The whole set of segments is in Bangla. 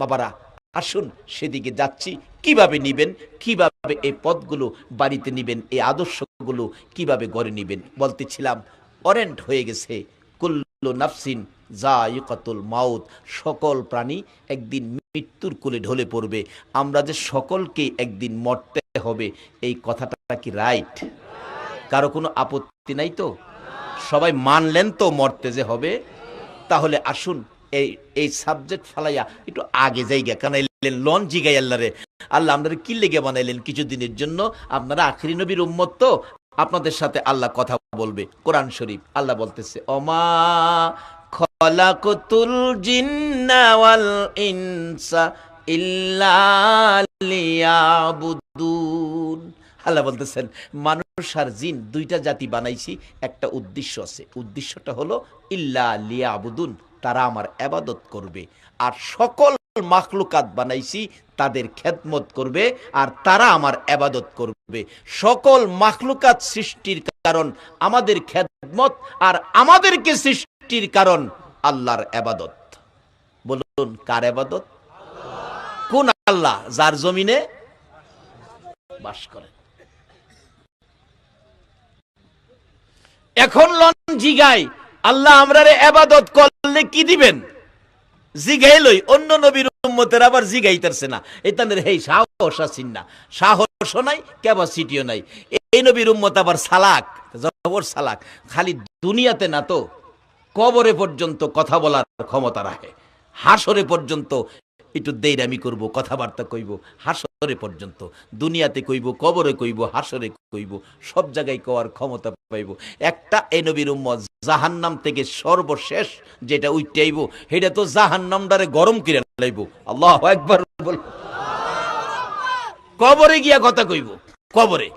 বাবারা, আসুন সেদিকে যাচ্ছি। কীভাবে নিবেন? কীভাবে এই পথগুলো বাড়িতে নিবেন? এই আদর্শগুলো কীভাবে গড়ে নিবেন? বলতেছিলাম, অরেন্ট হয়ে গেছে। কুল্লু নাফসিন জায়কাতুল মাউত। সকল প্রাণী একদিন মৃত্যুর কোলে ঢলে পড়বে। আমরা যে সকলকে একদিন মরতে হবে, এই কথাটা কি রাইট? কারও কোনো আপত্তি নাই তো? সবাই মানলেন তো মরতে যে হবে? তাহলে আসুন এই এই সাবজেক্ট ফালাইয়া একটু আগে যাইগা কানাইলেন লন জিগাই আল্লাহরে আল্লাহ আপনারা কি লেগে বানাইলেন কিছুদিনের জন্য? আপনারা আখরি নবীর উম্মত তো? আপনাদের সাথে আল্লাহ কথা বলবে, কোরআন শরীফ। আল্লাহ বলতেছে অমা খলাকতুল জিন্না ওয়াল ইনসা ইল্লা লিয়াবুদুন। আল্লাহ বলতেছেন, মানুষ আর জিন দুইটা জাতি বানাইছি, একটা উদ্দেশ্য আছে। উদ্দেশ্যটা হলো, ইল্লা লিয়াবুদুন। তারা আমার আবাদত করবে। আর সকল মাখলুকাত বানাইছি, তাদের খেদমত করবে, আর তারা আমার আবাদত করবে। সকল মাখলুকাত সৃষ্টির কারণ আমাদের খেদমত, আর আমাদেরকে সৃষ্টির কারণ আল্লাহর আবাদত। বলুন, কার আবাদত? কোন আল্লাহ যার জমিনে বাস করেন এখন লন জিগাই আল্লাহ আমরারে আবাদত করলে কি দিবেন? জিগাইলই, অন্য নবীর উম্মতের আবার জিগাইতারছে না। এই তাদের, হেই, সাহস আসিন না। সাহস নাই ক্যাপাসিটিও নাই। এই নবীর উম্মত আবার সালাক, জবর সালাক। খালি দুনিয়াতে না তো, কবরে পর্যন্ত কথা বলার ক্ষমতা রাখে। হাসরে পর্যন্ত একটু দেইরামি করব, কথাবার্তা কইব, হাসরে পর্যন্ত। দুনিয়াতে কইব, কবরে কইব, হাসরে কইব, সব জায়গায় কওয়ার ক্ষমতা পাইব। একটা এ নবীর উম্মত জাহান্নাম থেকে সর্বশেষ যেটা উইটাইব, সেটা তো জাহান্নামদারে গরম কিরে লাইব। আল্লাহ একবার বল। কবরে গিয়া কথা কইব, কবরে।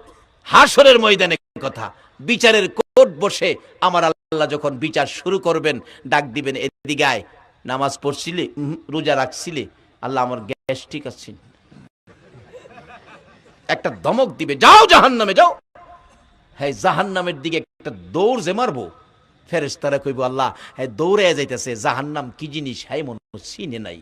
হাসরের ময়দানে কথা। বিচারের কোর্ট বসে আমার আল্লাহ যখন বিচার শুরু করবেন, ডাক দিবেন এদিগায় নামাজ পড়ছিলে রোজা রাখছিলে আল্লাহ আমার গ্যাস ঠিক আছে। একটা দমক দিবে, যাও জাহান নামে যাও। হ্যাঁ জাহান নামের দিকে একটা দৌড় যে মারবো ফেরেস তারা কইব, আল্লাহ হ্যাঁ দৌড়ে যাইতেছে জাহান নাম কি জিনিস? হ্যাঁ মনে চিনে নাই।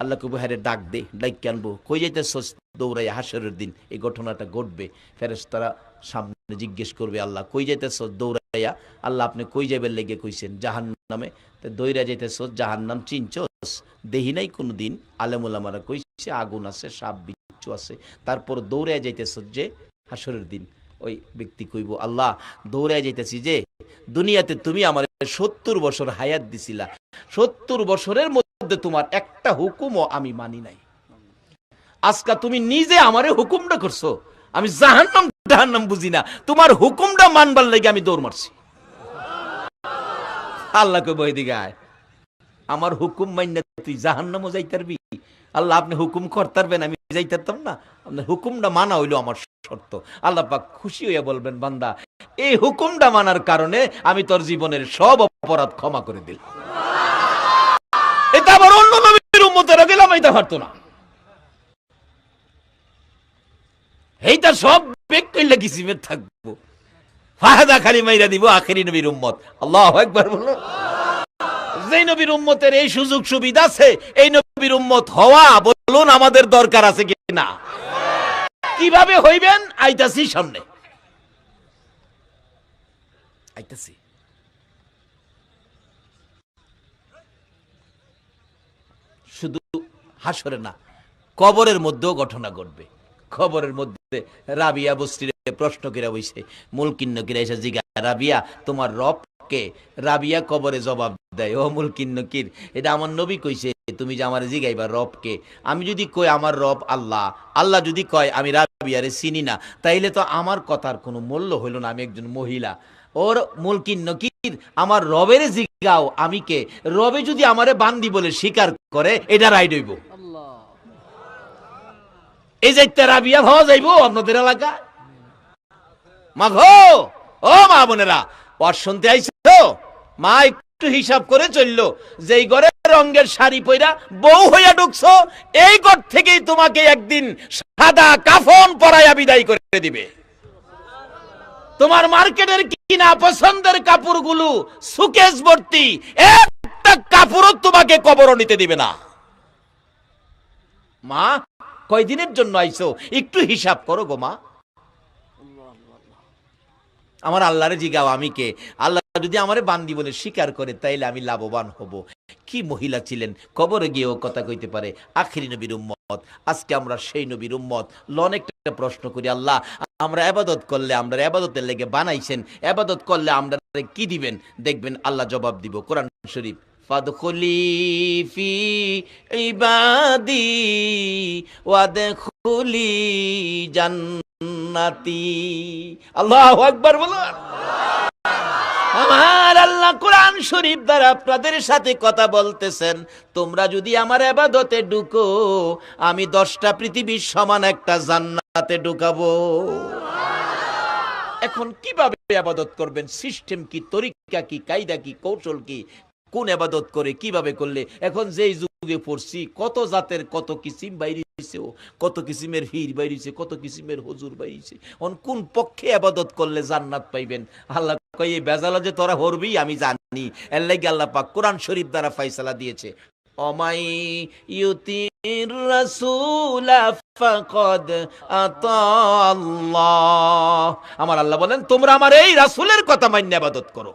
আল্লাহ কইব হ্যাঁ ডাক দে ডাক আনব। কই যাইতেছ দৌড়াই হাসরের দিন? এই ঘটনাটা ঘটবে। ফেরেস তারা সামনে জিজ্ঞেস করবে, আল্লাহ, কই যাইতেছ দৌড়াইয়া? আল্লাহ, আপনি কই যাবেন লেগে কইছেন? জাহান নামে তো দৌড়া যাইতেছ জাহান নাম চিনছস। দেহি নাই কোনো দিন আলেমুলামারা কইছে, আগুন আছে, সাপ, বিচ্ছু আছে। তারপর দৌড়ে যাইতেছ যে হাসরের দিন। ওই ব্যক্তি কইব, আল্লাহ দৌড়ে যাইতেছি যে, দুনিয়াতে তুমি আমার সত্তর বছর হায়াত দিছিলা। সত্তর বছরের মধ্যে তোমার একটা হুকুমও আমি মানি নাই। আজকা তুমি নিজে আমারে হুকুমটা করছ। আমি জাহান্নাম জাহান্নাম বুঝি না। তোমার হুকুমটা মানবার লাগে আমি দৌড় মারছি। আল্লাহকে বই দিকে আয়। আমার হুকুম মাইনা তুই জাহান্নামও যাইতারবি আল্লাহ, আপনি হুকুম করতারবেন, আমি না। আপনার হুকুমটা মানা হইল আমার শর্ত। আল্লাহ পাক খুশি হইয়া বলবেন, বান্দা, এই হুকুমটা মানার কারণে আমি তোর জীবনের সব অপরাধ ক্ষমা করে দিল এটা আবার অন্য নবীর উম্মতেরা গেলাম এটা পারতো না। এইটা সব কিসিমে থাকব। ফাহাদা খালি মাইরা দিব আখেরি নবীর উম্মত। আল্লাহ একবার বলো যে নবীর উম্মতের এই সুযোগ সুবিধা আছে, এই নবীর উম্মত হওয়া বলুন আমাদের দরকার আছে কি না কীভাবে হইবেন? আইতাছি সামনে। আইতাছি। শুধু হাসরে না, কবরের মধ্যেও ঘটনা ঘটবে। খবরের মধ্যে রাবিয়া বস্তির প্রশ্ন কিরা বইছে মুলকিন্ন কিরা এসে জিগা রাবিয়া তোমার রবকে রাবিয়া কবরে জবাব দেয়। ও মুলকিন্ন কির এটা আমার নবী কইছে তুমি যে আমার জিগাইবা রবকে। আমি যদি কই আমার রব আল্লাহ আল্লাহ যদি কয় আমি রাবিয়ারে চিনি না তাইলে তো আমার কথার কোনো মূল্য হইল না আমি একজন মহিলা। ওর মুলকিন নকির আমার রবের জিগাও আমি কে? রবে যদি আমারে বান্দি বলে স্বীকার করে এটা রাইড হইব এই যে তেরাবিয়া ভাবা যাইব আপনাদের এলাকা মা ও মা বোনেরা শুনতে মা একটু হিসাব করে চলল, যেই রঙের শাড়ি পইরা বউ হইয়া ঢুকছো, এই ঘর থেকেই তোমাকে একদিন সাদা কাফন পরাইয়া বিদায় করে দিবে। তোমার মার্কেটের কিনা পছন্দের কাপড়গুলো সুকেশ ভর্তি, একটা কাপড়ও তোমাকে কবর নিতে দিবে না। মা, কয়দিনের জন্য আইছো? একটু হিসাব করো গো মা। আমার আল্লাহরে জিগাও, আমি কে? আল্লাহ যদি আমারে বান্দি বলে স্বীকার করে, তাইলে আমি লাভবান হব। কি মহিলা ছিলেন? কবরে গিয়েও কথা কইতে পারে, আখিরি নবীর উম্মত, আজকে আমরা সেই নবীর উম্মত। লন একটা প্রশ্ন করি, আল্লাহ, আমরা আবাদত করলে আমরা আবাদতের লেগে বানাইছেন, আবাদত করলে আমরা কি দিবেন? দেখবেন আল্লাহ জবাব দিব, কোরআন শরীফ, ফাদখুলি ফি ইবাদি, ওয়াদখুলি জান্নাতি। আল্লাহু আকবার বলুন। আমার আল্লাহ কোরআন শরীফ দ্বারা আপনাদের সাথে কথা বলতেছেন। তোমরা যদি আমার আবাদতে ঢুকো, আমি দশটা পৃথিবীর সমান একটা জান্নাতে ঢুকাবো। এখন কীভাবে আবাদত করবেন? সিস্টেম কি, তরিকা কি, কায়দা কি, কৌশল কি? কোন আবাদত করে, কীভাবে করলে? এখন যেই যুগে পড়ছি, কত জাতের কত কিসিম বাইরেছে কত কিসিমের ভিড় বাইরেছে, কত কিসিমের হুজুর বাইরেছে। অন কোন পক্ষে আবাদত করলে জান্নাত পাইবেন? আল্লাহ এই বেজালা যে তোরা হরবি, আমি জানি। এর লাগি আল্লাহ পাক কোরআন শরীফ দ্বারা ফাইসালা দিয়েছে। অমাই ইউতির রাসূলা ফাকাদ আতা আল্লাহ আমার আল্লাহ বলেন, তোমরা আমার এই রাসূলের কথা মান্য ইবাদত করো।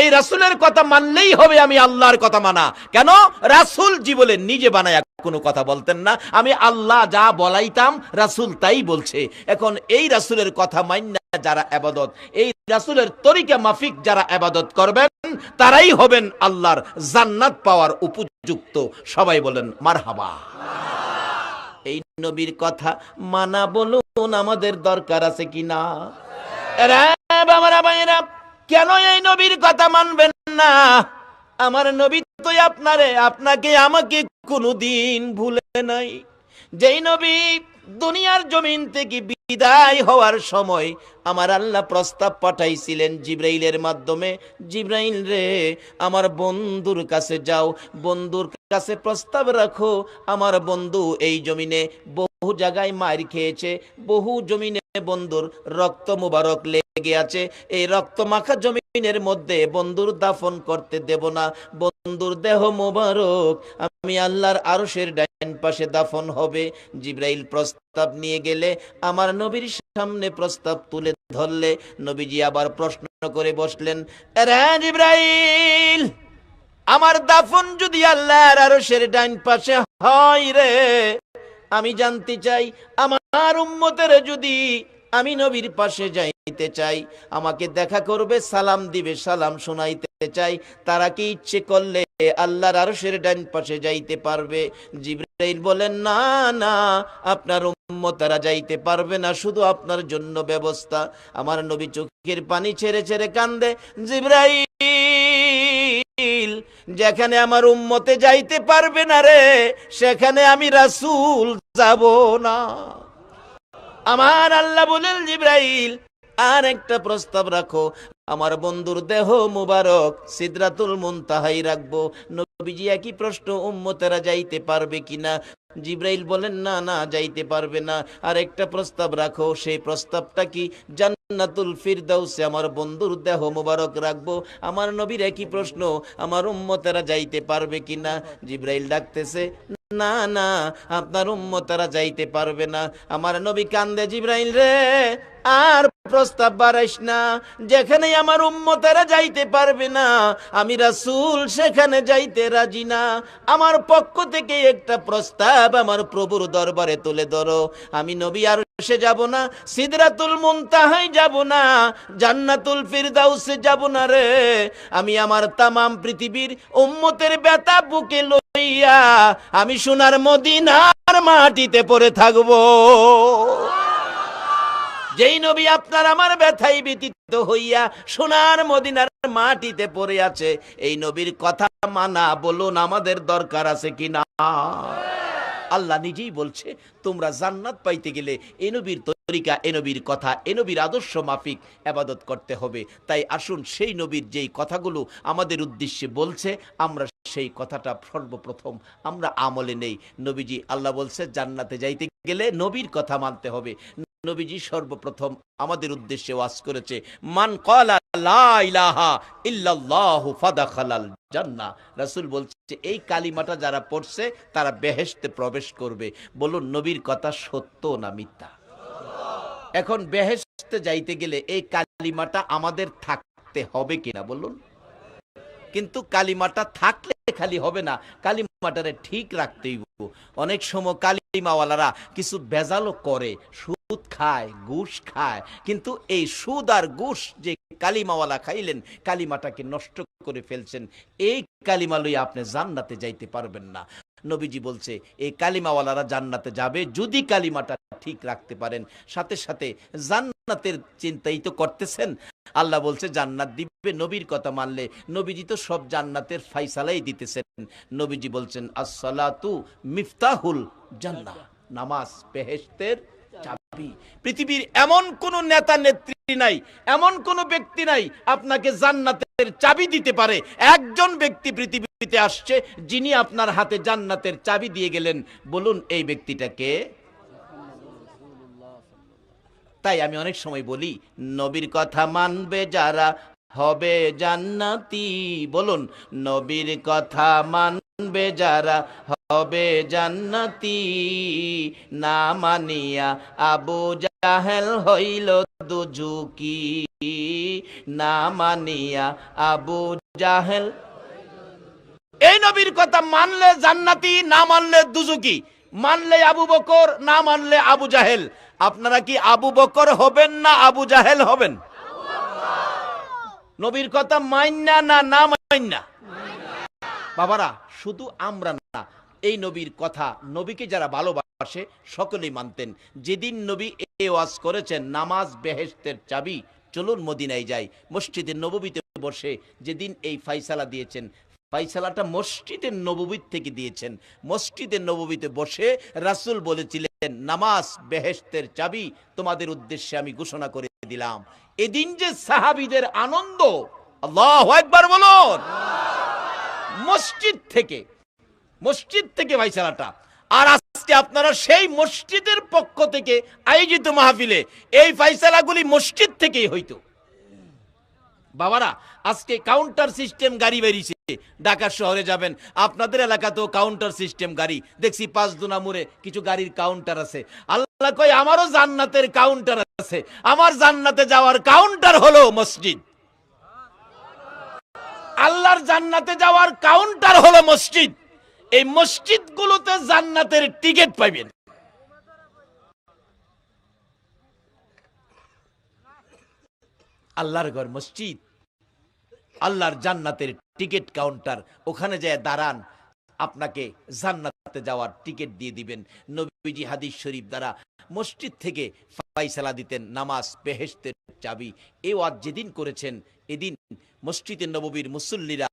এই রাসূলের কথা মানলেই হবে আমি আল্লাহর কথা মানা। কেন? রাসূল জীবনে নিজে বানায় কোনো কথা বলতেন না। আমি আল্লাহ যা বলাইতাম, রাসূল তাই বলছে। এখন এই রাসূলের কথা মান্য যারা আবাদত, এই রাসূলের তরিকা মাফিক যারা আবাদত করবেন, তারাই হবেন আল্লাহর জান্নাত পাওয়ার উপযুক্ত। সবাই বলেন, মারহাবা। এই নবীর কথা মানা বলুন, আমাদের দরকার আছে কিনা রে বাবারা, ভাইয়েরা কেন এই নবীর কথা মানবেন না? আমার নবী তো আপনারে, আপনাকে আমাকে কোনোদিন ভুলে নাই। যেই নবী দুনিয়ার জমিন থেকে বিদায় হওয়ার সময় আমার আল্লাহ প্রস্তাব পাঠাইছিলেন জিব্রাইলের মাধ্যমে, জিব্রাইল রে, আমার বন্ধুর কাছে যাও, বন্ধুর কাছে প্রস্তাব রাখো। আমার বন্ধু এই জমিনে বহু জায়গায় মার খেয়েছে, বহু জমিনে বন্ধুর রক্ত মুবারক লেগে আছে। এই রক্ত মাখা জমিনের মধ্যে বন্ধুর দাফন করতে দেব না। বন্ধুর দেহ মোবারক, আমি আল্লাহর আরশের ডাইন পাশে দাফন হবে। জিব্রাইল প্রস্তাব নিয়ে গেলে, আমার নবীর সামনে প্রস্তাব তুলে ধরলে, নবীজি আবার প্রশ্ন করে বসলেন জিব্রাইল, আমার দাফন যদি আল্লাহর আরশের ডাইন পাশে হয় রে, আমি জানতে চাই, আমার উম্মতের যদি আমি নবীর পাশে যাইতে চাই, আমাকে দেখা করবে, সালাম দিবে, সালাম শোনাইতে চাই, তারা কি ইচ্ছে করলে আল্লাহর আরশের ডান পাশে যাইতে পারবে? জিব্রাইল বলেন, না না, আপনার উম্মতারা যাইতে পারবে না, শুধু আপনার জন্য ব্যবস্থা। আমার নবী চোখের পানি ছেড়ে ছেড়ে কান্দে, জিব্রাইল, যেখানে আমার উম্মতে যাইতে পারবে না রে, সেখানে আমি রাসূল যাব না। আমার আল্লাহ বলেন জিব্রাইল আর একটা প্রস্তাব রাখো। আমার বন্ধুর দেহ মুবারক সিদরাতুল মুনতাহাই রাখব। নবীজি একই প্রশ্ন, উম্মতেরা যাইতে পারবে কিনা? জিব্রাইল বলেন, না না, যাইতে পারবে না। আর একটা প্রস্তাব রাখো, সেই প্রস্তাবটা কি? জান্নাতুল ফিরদাউসে আমার বন্ধুর দেহ মুবারক রাখব? আমার নবীর একই প্রশ্ন, আমার উম্মতেরা যাইতে পারবে কিনা? জিব্রাইল ডাকতেছে না না, আপনার উম্মতারা যাইতে পারবে না। আমার নবী কান্দে জিব্রাইল রে, আর প্রস্তাব বাড়াইস না। যেখানে আমার উম্মতারা যাইতে পারবে না, আমি রাসূল সেখানে যাইতে রাজি না। আমার পক্ষ থেকে একটা প্রস্তাব আমার প্রভুর দরবারে তুলে ধরো। আমি নবী আর সে যাব না, সিদরাতুল মুনতাহাই যাব না, জান্নাতুল ফিরদাউসে যাব না রে। আমি আমার তামাম পৃথিবীর উম্মতের ব্যথা বুকে লইয়া আমি সোনার মদিনার মাটিতে পড়ে থাকব। যেই নবী আপনার আমার ব্যথাই ব্যতীত হইয়া সোনার মদিনার মাটিতে পড়ে আছে, এই নবীর কথা মানা বলুন আমাদের দরকার আছে কি না আল্লাহ নিজেই বলছে, তোমরা জান্নাত পাইতে গেলে এ তরিকা, এ কথা, এ আদর্শ মাফিক আবাদত করতে হবে। তাই আসুন সেই নবীর যেই কথাগুলো আমাদের উদ্দেশ্যে বলছে, আমরা সেই কথাটা সর্বপ্রথম, আমরা আমলে নেই। নবীজি আল্লাহ বলছে, জান্নাতে যাইতে গেলে নবীর কথা মানতে হবে। নবীজি সর্বপ্রথম আমাদের উদ্দেশ্যে ওয়াজ করেছে, মান জান্নাহ। রাসূল বলছে এই কালিমাটা যারা পড়ছে, তারা বেহেশতে প্রবেশ করবে। বলুন, নবীর কথা সত্য না মিথ্যা? এখন বেহেশতে যাইতে গেলে এই কালিমাটা আমাদের থাকতে হবে কিনা বলুন। কিন্তু কালিমাটা থাকলে খালি হবে না। কালিমাটারে ঠিক রাখতেই অনেক সময় কালিমাওয়ালারা কিছু বেজালও করে। সুদ খায়, ঘুষ খায়। কিন্তু এই সুদ আর ঘুষ যে কালিমাওয়ালা খাইলেন, কালিমাটাকে নষ্ট করে ফেলছেন, এই কালিমা লইয়া আপনি জান্নাতে যাইতে পারবেন না। নবীজি বলছে, এই কালিমাওয়ালারা জান্নাতে যাবে যদি কালিমাটা ঠিক রাখতে পারেন। সাথে সাথে জান্নাতের চিন্তাই তো করতেছেন। আল্লাহ বলছে, জান্নাত দিবে নবীর কথা মানলে। নবীজি তো সব জান্নাতের ফাইসালাই দিতেছেন। নবীজি বলছেন, আসসালাতু মিফতাহুল জান্নাহ। নামাজ বেহেশতের চাবি। পৃথিবীর এমন কোন নেতা, নেত্রী নাই, এমন কোন ব্যক্তি নাই আপনাকে জান্নাতের চাবি দিতে পারে। একজন ব্যক্তি পৃথিবীতে আসছে, যিনি আপনার হাতে জান্নাতের চাবি দিয়ে গেলেন। বলুন, এই ব্যক্তিটাকে তাই আমি অনেক সময় বলি, নবীর কথা মানবে যারা হবে জান্নাতি। বলুন, নবীর কথা মানবে যারা হবে জান্নাতি। না মানিয়া আবু জাহেল হইল দুজুকি না মানিয়া আবু জাহেল। এই নবীর কথা মানলে জান্নাতি, না মানলে দুজুকি মানলে আবু বকর, না মানলে আবু জাহেল। আপনারা কি আবু বকর হবেন না আবু জাহেল হবেন? নবীর কথা মাইন্না না না মাইন্না বাবারা, শুধু আমরা না, এই নবীর কথা নবীকে যারা ভালোবাসে সকলেই মানতেন। যেদিন নবী এ ওয়াজ করেছেন, নামাজ বেহেস্তের চাবি, চলুন মদিনায় যাই, মসজিদে নববীতে বসে যেদিন এই ফাইসালা দিয়েছেন, ফাইসালাটা মসজিদের নববীর থেকে দিয়েছেন। মসজিদের নববীতে বসে রাসূল বলেছিলেন নামাজ বেহেশতের চাবি তোমাদের উদ্দেশ্যে আমি ঘোষণা করে দিলাম। এদিন যে সাহাবীদের আনন্দ একবার বলুন। মসজিদ থেকে মসজিদ থেকে ফাইসালাটা আর আজকে আপনারা সেই মসজিদের পক্ষ থেকে আয়োজিত মাহফিলে এই ফাইসালাগুলি মসজিদ থেকেই হইতো। বাবারা, আজকে কাউন্টার সিস্টেম গাড়ি বেরিয়েছে। ঢাকা শহরে যাবেন। আপনাদের এলাকাতেও কাউন্টার সিস্টেম গাড়ি। দেখছি পাঁচ দুনা মোড়ে কিছু গাড়ির কাউন্টার আছে। আল্লাহ কয়, আমারও জান্নাতের কাউন্টার আছে। আমার জান্নাতে যাওয়ার কাউন্টার হলো মসজিদ। আল্লাহর জান্নাতে যাওয়ার কাউন্টার হলো মসজিদ। এই মসজিদগুলোতে জান্নাতের টিকিট পাইবেন। আল্লাহর ঘর, মসজিদ। আল্লাহর জান্নাতের টিকিট কাউন্টার, ওখানে যায় দাঁড়ান। আপনাকে জান্নাতে যাওয়ার টিকিট দিয়ে দিবেন। নবীজি হাদিস শরীফ দ্বারা মসজিদ থেকে ফাইসালা দিতেন, নামাজ বেহেশতের চাবি। এ ওয়াজ যেদিন করেছেন, এদিন মসজিদের নববীর মুসল্লিরা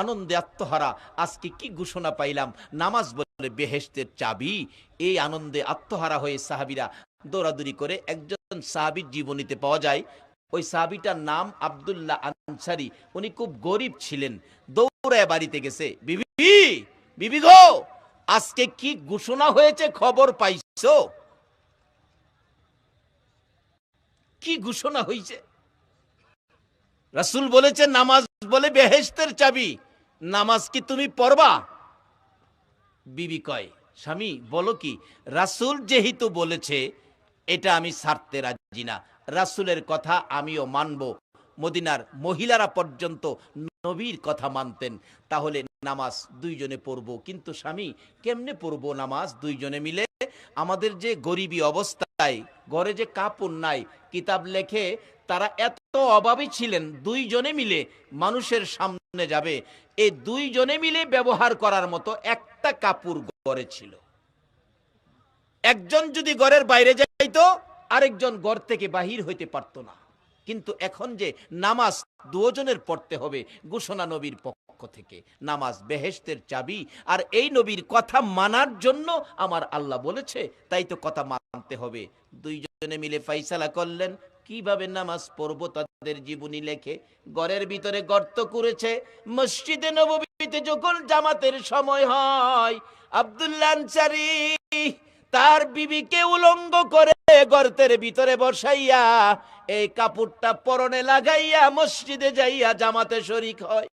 আনন্দে আত্মহারা, আজকে কি ঘোষণা পাইলাম? নামাজ বলে বেহেশতের চাবি। এই আনন্দে আত্মহারা হয়ে সাহাবিরা দৌড়াদৌড়ি করে একজন সাহাবির জীবনীতে পাওয়া যায়। ওই সাহাবিটার নাম আব্দুল্লাহ আনসারি উনি খুব গরিব ছিলেন, দৌড়ায় বাড়িতে গেছে। বিবি বিবি গো, আজকে কি ঘোষণা হয়েছে খবর পাইছো? কি ঘোষণা হয়েছে রাসূল বলেছে নামাজ বলে বেহেশতের চাবি। নামাজ কি তুমি পড়বা? বিবি কয়, স্বামী, বলো কি, রাসূল যেহেতু বলেছে, এটা আমি ছাড়তে রাজি না। রাসূলের কথা আমিও মানব। মদিনার মহিলারা পর্যন্ত নবীর কথা মানতেন। তাহলে নামাজ দুইজনে পড়ব, কিন্তু স্বামী কেমনে পড়ব নামাজ দুইজনে মিলে? আমাদের যে গরিবী অবস্থায়, ঘরে যে কাপড় নাই, কিতাব লেখে, তারা এত অভাবী ছিলেন, দুইজনে মিলে মানুষের সামনে যাবে। এই দুইজনে মিলে ব্যবহার করার মতো একটা কাপড় গড়ে ছিল। একজন যদি ঘরের বাইরে যাইতো, আরেকজন ঘর থেকে বাহির হইতে পারত না। কিন্তু এখন যে নামাজ দুজনের পড়তে হবে, ঘোষণা নবীর পক্ষ থেকে। নামাজ বেহেশতের চাবি, আর এই নবীর কথা মানার জন্য আমার আল্লাহ বলেছে, তাই তো কথা মানতে হবে। দুইজনে মিলে ফাইসালা করলেন, কীভাবে নামাজ পড়ব তাদের জীবনী লেখে? ঘরের ভিতরে গর্ত করেছে মসজিদে নববীতে যখন জামাতের সময় হয় আব্দুল্লাহ তার বিবিকে উলঙ্গ করে গর্তের ভিতরে বসাইয়া, এই কাপড়টা পরনে লাগাইয়া মসজিদে যাইয়া জামাতে শরিক হয়।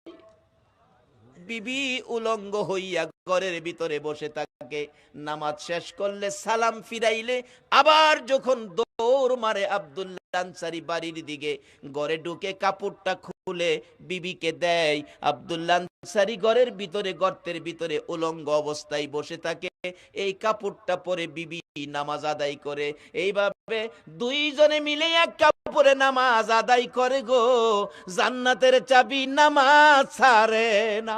বিবি উলঙ্গ হইয়া ঘরের ভিতরে বসে থাকে। নামাজ শেষ করলে সালাম ফিরাইলে, আবার যখন দৌড় মারে আব্দুল্লাহ আনসারি বাড়ির দিকে, ঘরে ঢুকে কাপড়টা খুলে বিবিকে দেয়। আব্দুল্লাহ আনসারি ঘরের ভিতরে, গর্তের ভিতরে উলঙ্গ অবস্থায় বসে থাকে। এই কাপড়টা পরে বিবি নামাজ আদায় করে। এইভাবে দুইজনে মিলে এক কাপড়ে নামাজ আদায় করে গো। জান্নাতের চাবি নামাজ ছাড়ে না।